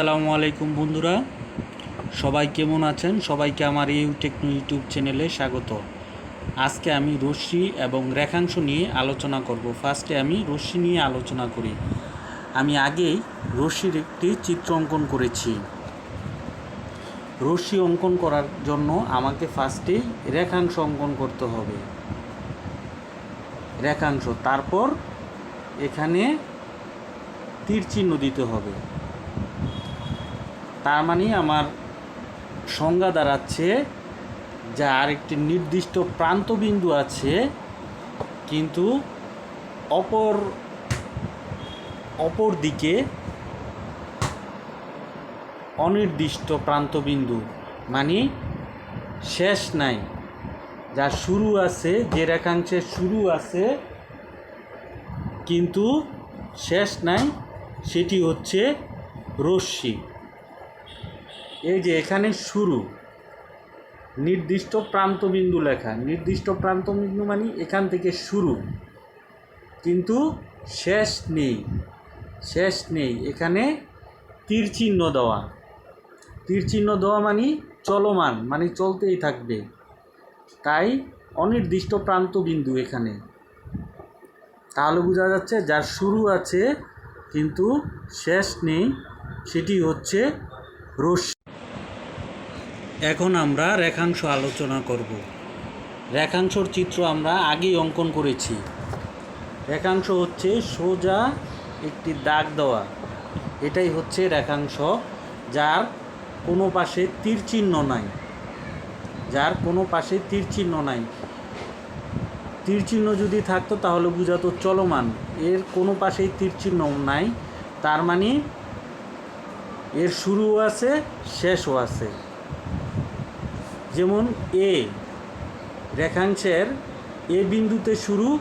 আসসালামু আলাইকুম বন্ধুরা। সবাই কেমন আছেন? সবাইকে আমার এই টেকনো ইউটিউব চ্যানেলে স্বাগত। আজকে আমি রশ্মি এবং রেখাংশ নিয়ে আলোচনা করব। ফার্স্টে আমি রশ্মি নিয়ে আলোচনা করি। আমি আগেই রশ্মির একটি চিত্র অঙ্কন করেছি। রশ্মি অঙ্কন করার জন্য আমাকে ফার্স্টে রেখাংশ অঙ্কন করতে হবে। রেখাংশ, তারপর এখানে তীর চিহ্ন দিতে হবে। তার মানে আমার সংজ্ঞা দাঁড়াচ্ছে যার একটি নির্দিষ্ট প্রান্তবিন্দু আছে, কিন্তু অপর অপর দিকে অনির্দিষ্ট প্রান্তবিন্দু মানে শেষ নাই। যা শুরু আছে, যে রেখাংশের শুরু আছে, কিন্তু শেষ নাই, সেটি হচ্ছে রশ্মি। এই যে এখানে শুরু, নির্দিষ্ট প্রান্তবিন্দু লেখা। নির্দিষ্ট প্রান্তবিন্দু মানে এখান থেকে শুরু। কিন্তু শেষ নেই শেষ নেই। এখানে তীর চিহ্ন দেওয়া। তীর চিহ্ন দেওয়া মানে চলমান মানে চলতেই থাকবে। তাই অনির্দিষ্ট প্রান্তবিন্দু এখানে। তাহলে বোঝা যাচ্ছে যার শুরু আছে কিন্তু শেষ নেই, সেটি হচ্ছে রশ্মি। এখন আমরা রেখাংশ আলোচনা করব। রেখাংশর চিত্র আমরা আগেই অঙ্কন করেছি। রেখাংশ হচ্ছে সোজা একটি দাগ দেওয়া। এটাই হচ্ছে রেখাংশ যার কোনো পাশে তীর চিহ্ন নাই। যার কোনো পাশে তীর চিহ্ন নাই। তীর চিহ্ন যদি থাকতো তাহলে বোঝাতো চলমান। এর কোনো পাশেই তীর চিহ্ন নাই। তার মানে এর শুরুও আছে, শেষও আছে। যেমন এ, রেখাংশের এ বিন্দুতে শুরু,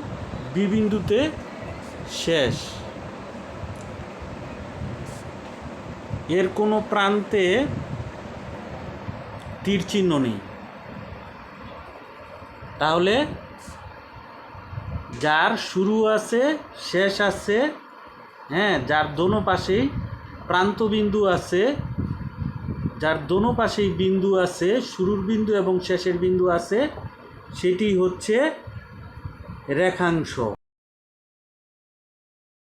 বি বিন্দুতে শেষ। এর কোনো প্রান্তে তীর চিহ্ন নেই। তাহলে যার শুরু আছে, শেষ আছে হ্যাঁ যার দোনো পাশেই প্রান্তবিন্দু আছে যার দোনো পাশেই বিন্দু আছে শুরুর বিন্দু এবং শেষের বিন্দু আছে সেটি হচ্ছে রেখাংশ।